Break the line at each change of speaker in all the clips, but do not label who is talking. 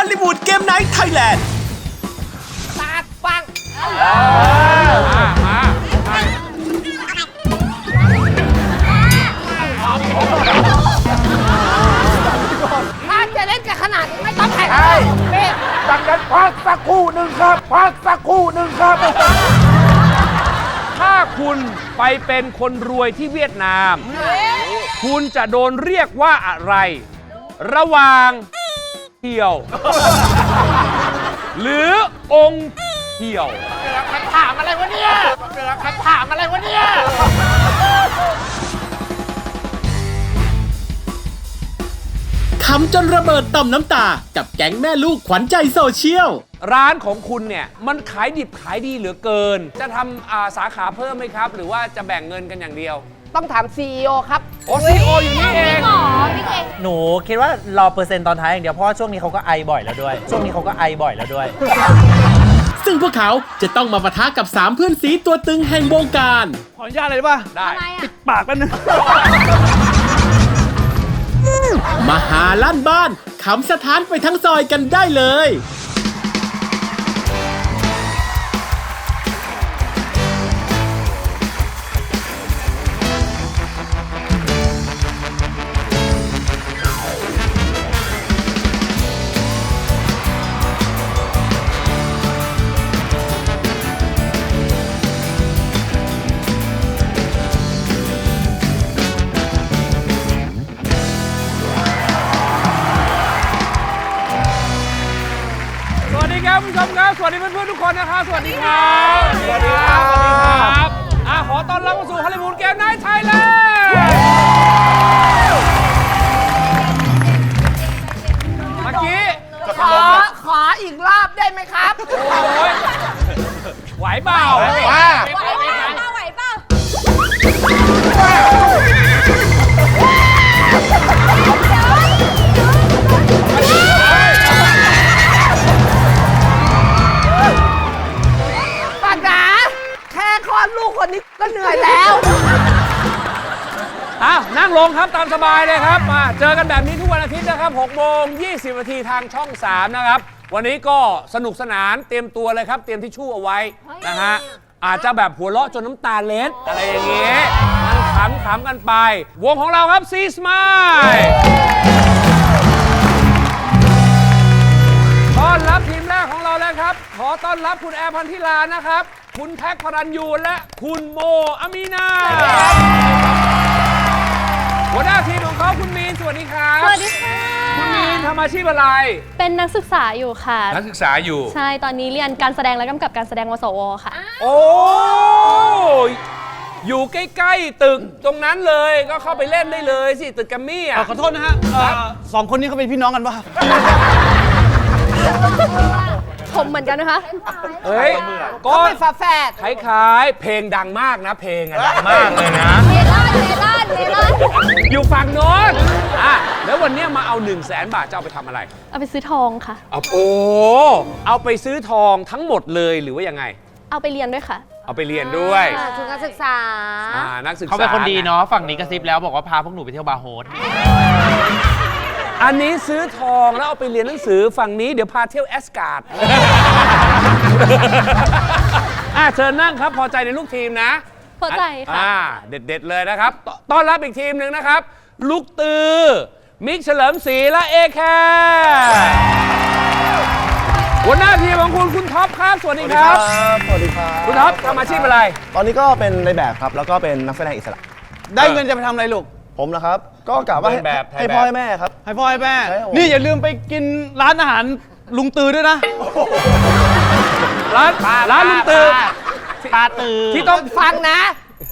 อลลีวูดเกมไนท์ไทยแลนด์
ตาฟังถ้าจะเล่นกันขนาดนี้ไม่ต้องแข่งเป๊ะ
ดังนั้นพักสักครู่หนึ่งครับ พักสักครู่หนึ่งครับ
ถ้าคุณไปเป็นคนรวยที่เวียดนาม คุณจะโดนเรียกว่าอะไร ระหว่าง เที่ยว หรือองค์เที่ยว
คำถามอะไรวะเนี่ยคำถามอะไรวะเนี่ย
ขำจนระเบิดต่อมน้ำตา กับแก๊งแม่ลูกขวัญใจโซเชียล
ร้านของคุณเนี่ย มันขายดิบขายดีเหลือเกิน จะทำอ่าสาขาเพิ่มไหมครับ หรือว่าจะแบ่งเงินกันอย่างเดียว
ต้องถาม CEO ครับ
โอ้ซีโออยู่นี่เอง
หนูคิดว่ารอเปอร์เซ็นต์ตอนท้ายอย่างเดียวเพราะว่าช่วงนี้เขาก็ไอบ่อยแล้วด้วย ช่วงนี้เขาก็ไอบ่อยแล้วด้วย
ซึ่งพวกเขาจะต้องมาปะทะกับ 3 เพื่อนสีตัวตึงแห่งวงการ
ขออนุญาตเลยได้ป่ะ
ได้
ปากแป๊บนึง
มหาลั่นบ้านขำสถานไปทั้งซอยกันได้เลย
นๆทุกคะสวัสดีครับ สวัสดีครับ สวัสดี อ้าวนั่งลงครับตามสบายเลยครับมาเจอกันแบบนี้ทุกวันอาทิตย์นะครับ6โมง20นาทีทางช่อง 3 นะครับ วันนี้ก็สนุกสนานเตรียมตัวเลยครับ เตรียมทิชชู่เอาไว้นะฮะอาจจะแบบหัวเราะจนน้ำตาเล็ดอะไรอย่างเงี้ยมันขำขำกันไป วงของเราครับซีสมายต้อนรับทีมแรกของเราแล้วครับ ขอต้อนรับคุณแอร์พันธิลานะครับ คุณแท็กพระรันยูและคุณโมอามีนา หัวหน้าทีมของเขาคุณมีนสวัสดีครับ
สวัสดีค่ะ
คุณมีนทำอาชีพอะไร
เป็นนักศึกษาอยู่ค่ะ
นักศึกษาอยู่
ใช่ตอนนี้เรียนการแสดงและกำกับการแสดงวสวค่ะ
โอ้ยอยู่ใกล้ๆตึกตรงนั้นเลยก็เข้าไปเล่นได้เลยสิตึกแกรมมี่อะ
ขอโทษนะฮะเอ่อสองคนนี้เขาเป็นพี่น้องกันป่ะ
ผ มเหมือนกันนะคะ
เฮ้ยก็
เป็นฝาแฝด
คล้ายๆ เพลงดังมากนะ เพลงอะดังมากเลยนะ
เมลอนเมลอนเมลอน
อยู่ฝั่งโน้นอะแล้ววันเนี้ยมาเอา1 0 0 0 0แสนบาทจะเอาไปทำอะไร
เอาไปซื้อทองค่ะ
เอาโอ้เอาไปซื้อทองทั้งหมดเลยหรือว่ายังไง
เอาไปเรียนด้วยค่ะ
เอาไปเรียนด้วย
ทุนการศึกษา
อ่านักศึกษา
เขาเป็นคนดีเนาะฝั่งนี้กระซิบแล้วบอกว่าพาพวกหนูไปเที่ยวบาร์โฮส
อันนี้ซื้อทองแล้วเอาไปเรียนหนังสือฝั่งนี้เดี๋ยวพาเที่ยวแอสการ์ดอะเชิญนั่งครับพอใจในลูกทีมนะ
พอใจค่ะ
อ่าเด็ดๆเลยนะครับตต้อนรับอีกทีมหนึ่งนะครับ ลูกตือ มิกเฉลิมศรีและเอแคร์หัวหน้าทีมของคุณคุณท็อปครับสวัสดีครับ
สวัสดีครับ
คุณท็อปทำอาชีพอะไร
ตอนนี้ก็เป็นในแบบครับ แล้วก็เป็นนักแสดงอิสระ
ได้เงินจะไปทำอะไรลูก
ผมนะครับ ก็กะว่าให้
เดินแบบถ่าย
ให้
แบบ
พ่อให้แม่ครับ
ให้พ่อให้แม่
ใช่ครับผม
นี่อย่าลืมไปกินร้านอาหารลุงตือด้วยนะ
ร้านร้านลุงตือ
ปาตือ
ที่ต้อง
ฟังนะ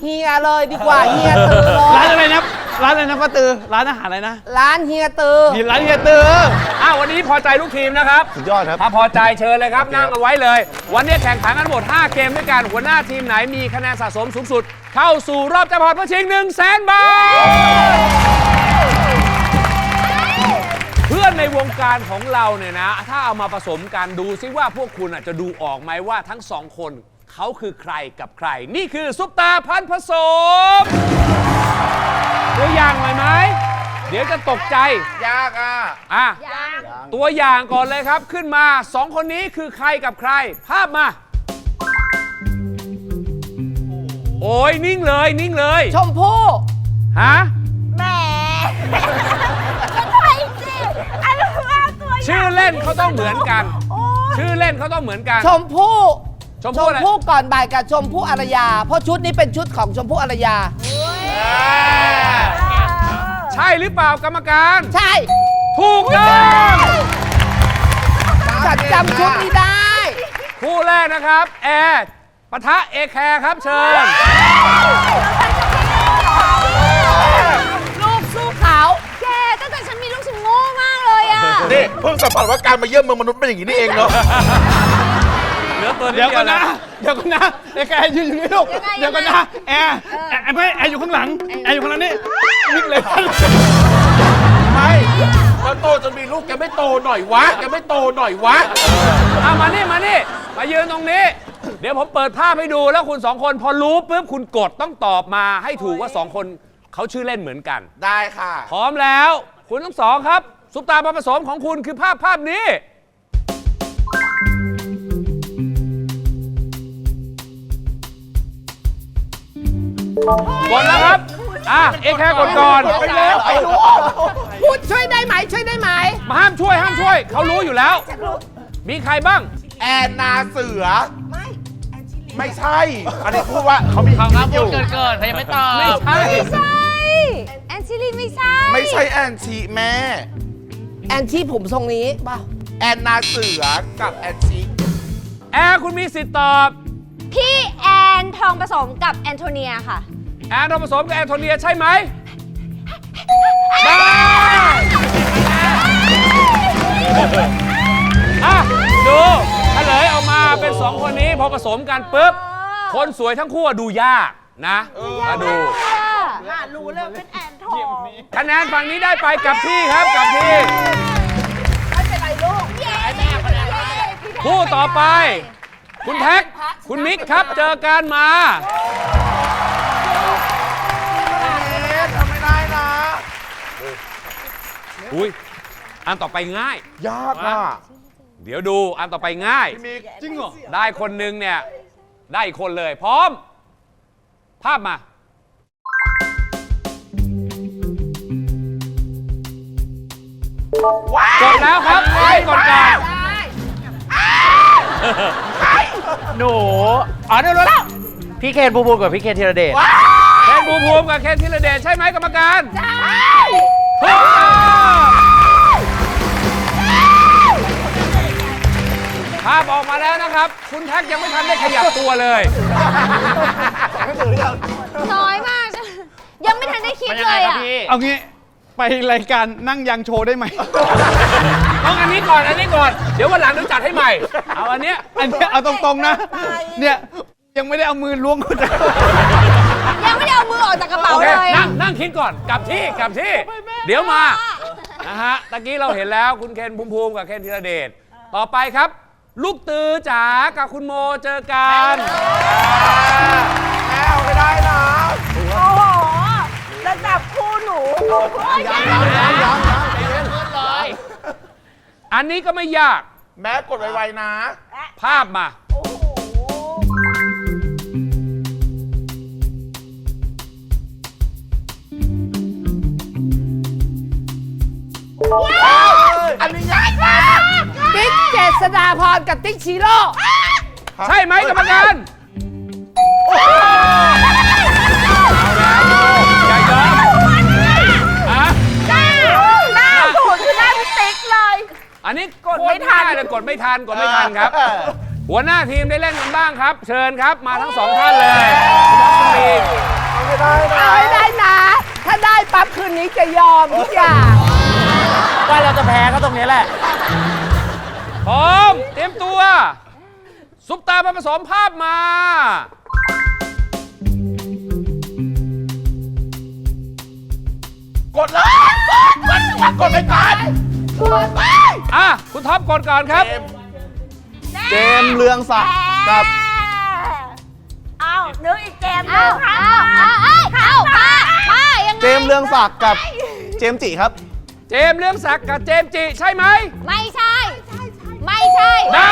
เฮียเลยดีกว่าเฮียตือเล
ร้าน
ย
อะไรนะ ร้านอะไรนะป้าตือ ร้านอาหารอะไรนะ
ร้านเฮียตือ
นี่ร้านเฮียตือ
อ้าววันนี้พอใจลูกทีมนะครับ
สุดยอดครับ
ถ้าพอใจเชิญเลยครับนั่งเอาไว้เลย วันนี้แข่งขันกันหมด 5 เกมด้วยกันหัวหน้าทีมไหนมีคะแนนสะสมสูงสุด เข้าสู่รอบแจ็คพอตเพื่อชิง1 0 0 0 0แสนบาท เพื่อนในวงการของเราเนี่ยนะ ถ้าเอามาผสมกันดูซิว่าพวกคุณอาจจะดูออกไหมว่าทั้งสองคนเขาคือใครกับใคร นี่คือซุปตาพันผสมตัวอย่างหน่อยไหม เดี๋ยวจะตกใจ
ยากอะ
อะตัวอย่างก่อนเลยครับขึ้นมาสองคนนี้คือใครกับใคร ภาพมา อ้ยนิ่งเลยนิ่งเลย
ชมพู่
ฮะ
แหมก็ใช่สิอันนี้ว่าตัว
ชื่อเล่นเขาต้องเหมือนกันชื่อเล่นเขาต้องเหมือนกัน
ชมพู่
ชมพู่อะไร
ก่อนบ่ายกับชมพู่อารยา เพราะชุดนี้เป็นชุดของชมพู่อารยา
ใช่หรือเปล่ากรรมการ
ใช่
ถูกต้อง
ฉันจำชุดนี้ได้
คู่แรกนะครับ แอร์ปะทะเอแคร์ครับเชิญ
ลูกสู้เขา
แกตั้งแต่ฉันมีลูกฉันโง่มากเลยอะ
นี่เพิ่งสัมผัสว่าการมาเยี่ยมเมืองมนุษย์เป็นอย่างนี้นี่เองเนาะ
เหลือตัวนิด
เดี๋ยว
เดี
ก่
ย
อ
วน
นะ
นะ
เดี๋ยวก่อนนะไอ้แกยืนอยู่นี่ลูก
ยังไง
เดี๋ยวก่อนนะแอร์แอร์ไม่แอร์อยู่ข้างหลัง แอร์อยู่ข้างหลังนี่นิดเลย
ไม่แล้วโตจนมีลูกแกไม่โตหน่อยวะ แกไม่โตหน่อยวะ
เอามานี่มานี่ มายืนตรงนี้ เดี๋ยวผมเปิดภาพให้ดูแล้วคุณสองคนพอรู้ปุ๊บคุณกดต้องตอบมาให้ถูกว่าสองคนเขาชื่อเล่นเหมือนกัน
ได้ค่ะ
พร้อมแล้ว คุณทั้งสองครับ ซุปตามาผสมของคุณคือภาพภาพนี้ กดแล้วครับ อะ เอแคร์กดก่อน
ไปแล้วไปรู้
พูดช่วยได้ไหมช่วยได้ไหม
มาห้ามช่วยห้ามช่วย เขารู้อยู่แล้ว มีใครบ้าง
แอนนาเสือ ไม่ไม่ใช่ อันนี้พูดว่าเขามีเขาครับอยู่
ไม่ใช่
ใช่แอนชิลีไม่ใช่
ไม่ใช่แอนชีแม่
แอนที่ผมทรงนี้ป่ะ
แอนนาเสือกับแอนชี
แอร์คุณมีสิทธิ์ตอบ
พี่แอนทองผสมกับแอนโทเนียค่ะ
แอนทองผสมกับแอนโทเนียใช่ไหมได้อะดูเฉ ลยออกมาเป็นสองคนนี้พอผสมกันปุ๊บ คนสวยทั้งคู่อะดูยากนะมาดู
รู้เลยเป็นแอนทอง
คะแนนฝั่งนี้ได้ไปกับที่ครับกับที่คู่ต่อไป คุณแท็ก คุณมิกครับเจอกันมา
ทำไม่ได้นะ
อุ้ยอันต่อไปง่าย
ยากอะ
เดี๋ยวดูอันต่อไปง่าย
มี
จริงเหรอ
ได้คนหนึงเนี่ย ได้อีกคนเลยพร้อม ภาพมา กดแล้วครับให้กดก่อน
หนูอ๋อเดี๋ยวรู้แล้ว พี่เคนบูบูกับพี่เคนธีรเดช
เคนภูมิภูมิกับเคนธีรเดชใช่ไหมกรรมการ ใช่ ภาพออกมาแล้วนะครับ คุณแท็กยังไม่ทันได้ขยับตัวเลย
น้อยมากยังไม่ทันได้คิดเลยอะ
เอางี้ ไปรายการนั่งยางโชว์ได้ไหม
ต้องอันนี้ก่อนอันนี้ก่อน เดี๋ยววันหลังเดี๋ยวจัดให้ใหม่ เอาอันเนี้ย
อันเนี้ยเอาตรงๆนะ เนี่ยยังไม่ได้เอามือล้วงเข้าใจ
ยังไม่ได้เอามือออกจากกระเป๋า
โอเค
เลย
นั่
อะ
งนั่งคิดก่อนกลับที่กลับที่ เดี๋ยวมานะฮะตะกี้เราเห็นแล้วคุณเคนภูมิภูมิกับเคนธีรเดชต่อไปครับ ลูกตือจ๋ากับคุณโมเจอกัน
แม่เอาไม่ได้นะ
อันนี้ก็ไม่ยาก
แม่กดไวๆนะ
ภาพมา
อันนี้ยากมาก
ติ๊กเจ ษดาพรกับติ๊กชิโร่
ใช่ไหมกรรมการอย่ายอมอะ
หน้าสูตรคือหน้าพี่ติ๊กเลย
อันนี้กดไม่ทันเลยกดไม่ทันกดไม่ทันครับ หัวหน้าทีมได้เล่นกันบ้างครับ เชิญครับมาทั้งสองท่านเลยคุณบีม
เอาให้ได้นะ ถ้าได้ปั๊บคืนนี้จะยอมทุกอย่าง
ว่าเราจะแพ้ก็ตรงนี้แหละ
พร้อม เตรียมตัว ซุปตามาผสมภาพมา
กดเลยกดกดกดกดไปก่อน
อะ คุณท็อปกดก่อนครับ
เจมส์เรืองศักดิ์กับ
เอานึกอีกเกมนึงเอาเอาเอาเอาเอาป้าป้ายัง
เจมส์เรืองศักดิ์กับเจมส์จิครับ
เจมส์เรื่องศักดิ์กับเจมส์จิใช่ไหม
ไม่ใช่ไม่ ใช่
ได้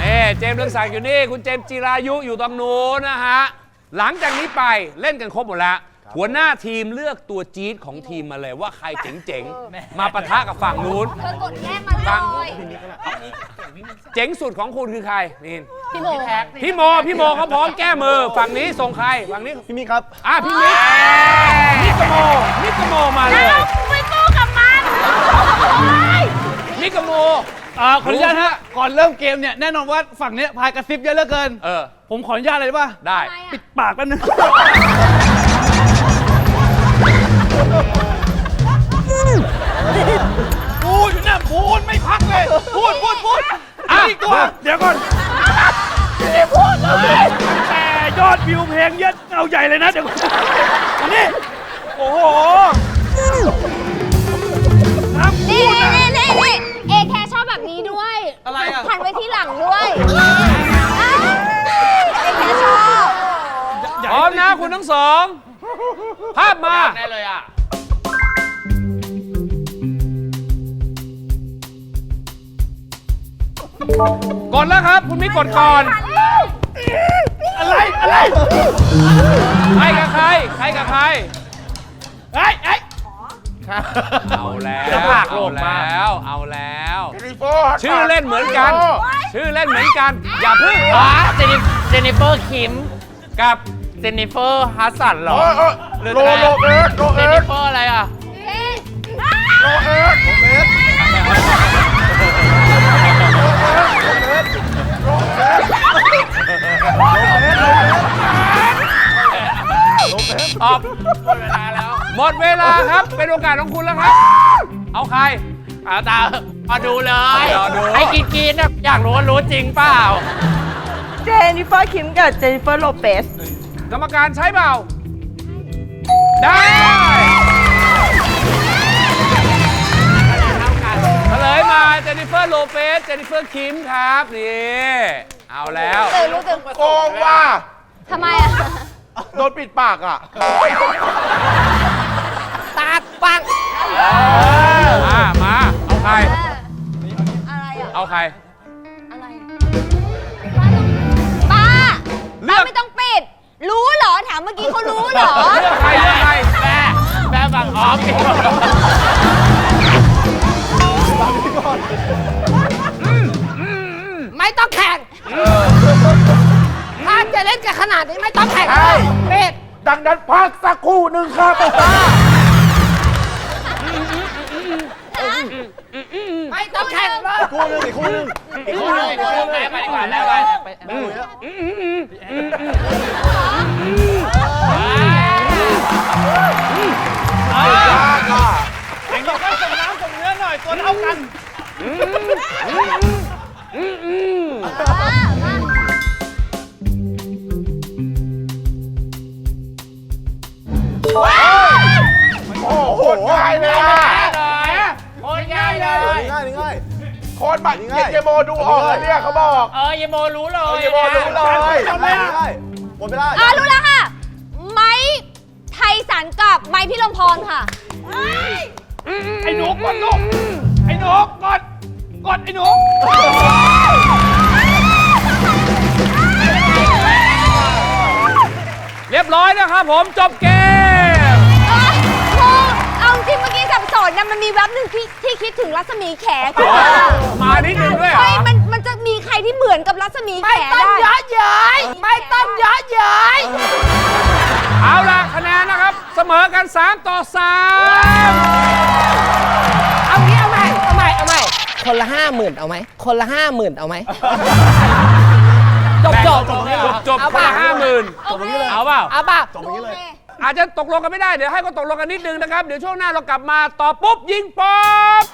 นี่เจมส์เรืองศักดิ์อยู่นี่ คุณเจมส์จิรายุอยู่ตรงนู้นนะฮะ หลังจากนี้ไปเล่นกันครบหมดแล้ว หัวหน้าทีมเลือกตัวจี๊ดของทีมมาเลยว่าใครเจ๋งๆ มาปะทะกับฝั่งนู้น
เธอกดแย่มาเลย
เจ๋งสุดของคุณคือใครนี่
พี่โม
พี่โมพี่โมเขาพร้อมแก้มือฝั่งนี้ส่งใครฝั่งนี้
พี่มิกครับ
อะพี่มิกมิกกบโมมิกกบโมมาเลย
ไปสู้กับมัน
มิกกบโม
อ่าขออนุญาตฮะก่อนเริ่มเกมเนี่ยแน่นอนว่าฝั่งเนี้ยพายกระซิบเยอะเหลือเกิน
เออ
ผมขออนุญาตเลยได้ป่ะ
ได้
ปิดปากแป๊บนึง พูดอยู่นะพูดไม่พักเลย พูดพูดพูด
อะ
อีกตัว
มา
เดี๋ยวก่อนไม่ได้พูดเลยแต่ยอดวิวเพลงเยอะเอาใหญ่เลยนะเดี๋ยวก่อนอันนี้โอ้โหห้
กกดก่อน
อะไร อะไร
ใครกับใคร ใครกับใคร
ไอ้ไอ้ย
เอาแล้ว
จะผลักโล
เอา
กมา
แล้ว เอาแล้ว
รีโฟร์
ชื่อเล่นเหมือนกัน ชื่อเล่นเหมือนกัน อย่าพึ่ง
อ๋อเจนิเจนิเฟอร์คิม
กับ
เจนิเฟอร์ฮัสสันเหรอ
โอ้ยโอ้ย
หรือ
โลโลเอิร์ธโล
เจ
เอิ
นิ
ร์ธ
เฟอร์อะไรอะ
โลเอิร์ธโลเอิร์ธ
ตอบหมดเวลาแล้ว หมดเวลาครับ เป็นโอกาสของคุณแล้วครับ เอาใคร
เอาตามาดูเลย
รอดู
ไอ้กินกินๆนะอยากรู้ว่ารู้จริงเปล่า
เจนนิเฟอร์คิมกับเจนนิเฟอร์โลเปส
กรรมการใช้เปล่า ได้เฉลยมาเจนนิเฟอร์โลเปส เจนนิเฟอร์คิมครับ นี่ เอาแล้ว
ตื่นรู้ตื่น
โกงว่ะ
ทำไมอะ
โดนปิดปากอะ
ตาปัง
มามา เอาใคร
อะไรอะ
เอาใคร
อะไรป้า
เลื
ป้า
อก
ไม่ต้องปิด รู้เหรอ ถามเมื่อกี้เขารู้เหรอ
เลือกใครเลือกใคร
แม่แม่บังออฟ ถ้าจะเล่นกันขนาดนี้ไม่ต้องแข่ง
ใช่
เป็ด
ดังนั้นพักสักครู่หนึ่งครับ
ไม่ต้องแข่งเลย
คู่หนึงอีกคู่หนึงอีกคู่หนึงอีกคู่หนึง
ไปไปดีกว่าแล้วไป
อย่างนี้ก็ส่งน้ำส่งเนื้อหน่อยตัวเท่ากัน
โอ้โหง่ายเลยอะ
โอ้ยง่ายเลย
ง่ายง่าย
โคนบัตรเยโมดูออกเลยเนี่ยเขาบอก
เออเยโมรู้เลย
เออเยโมรู้เลย
ง่ายง่ายหมดเวลา
อะรู้แล้วค่ะ ไม้ไทยสันกับไม้พี่ลมพรค่ะ
ไอ้หนูกดลูกไอ้หนูกด กดไอ้หนู
เรียบร้อยนะครับผมจบเกม
เอคือเอาจริงเมื่อกี้สับสนนะมันมีแว็บหนึ่งที่ที่คิดถึงรัศมีแขกมา
มานิดนึงด้วย
ไม่มันมันจะมีใครที่เหมือนกับรัศมีแข
ก
ได้
ยไม่ต้องเยอะเย้อ
เอาละคะแนนนะครับ เสมอกัน 3 ต่อ
3 คนละห้าหมื่นเอาไหม คนละห้าหมื่นเอาไหม จบจบ
3จบจบ
เอา
คน
ป่ะ
ละห้าหมื่น
โอเค
เอาเปล่า
เอาป่ะ
โอเค
อาจจะตกลงกันไม่ได้ เดี๋ยวให้ก็ตกลงกันนิดนึงนะครับ เดี๋ยวช่วงหน้าเรากลับมาต่อปุ๊บยิงป๊อบ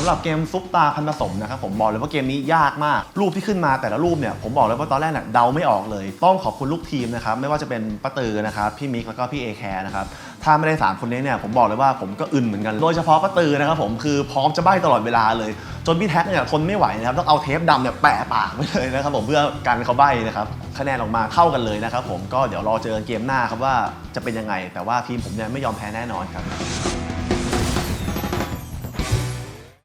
สำหรับเกมซุปตาพันผสมนะครับผมบอกเลยว่าเกมนี้ยากมาก รูปที่ขึ้นมาแต่ละรูปเนี่ยผมบอกเลยว่าตอนแรกเนี่ยเดาไม่ออกเลย ต้องขอบคุณลูกทีมนะครับไม่ว่าจะเป็นป้าตือนะครับพี่มิกแล้วก็พี่เอแคร์นะครับถ้าไม่ได้สามคนนี้เนี่ยผมบอกเลยว่าผมก็อึนเหมือนกัน โดยเฉพาะป้าตือนะครับผมคือพร้อมจะใบ้ตลอดเวลาเลย จนพี่แท็กเนี่ยทนไม่ไหวนะครับต้องเอาเทปดำเนี่ยแปะปากไว้เลยนะครับผมเพื่อกันเขาใบ้นะครับคะแนนออกมาเท่ากันเลยนะครับผมก็เดี๋ยวรอเจอกันเกมหน้าครับว่าจะเป็นยังไง แต่ว่าทีมผมเนี่ยไม่ยอมแพ้แน่นอนครับ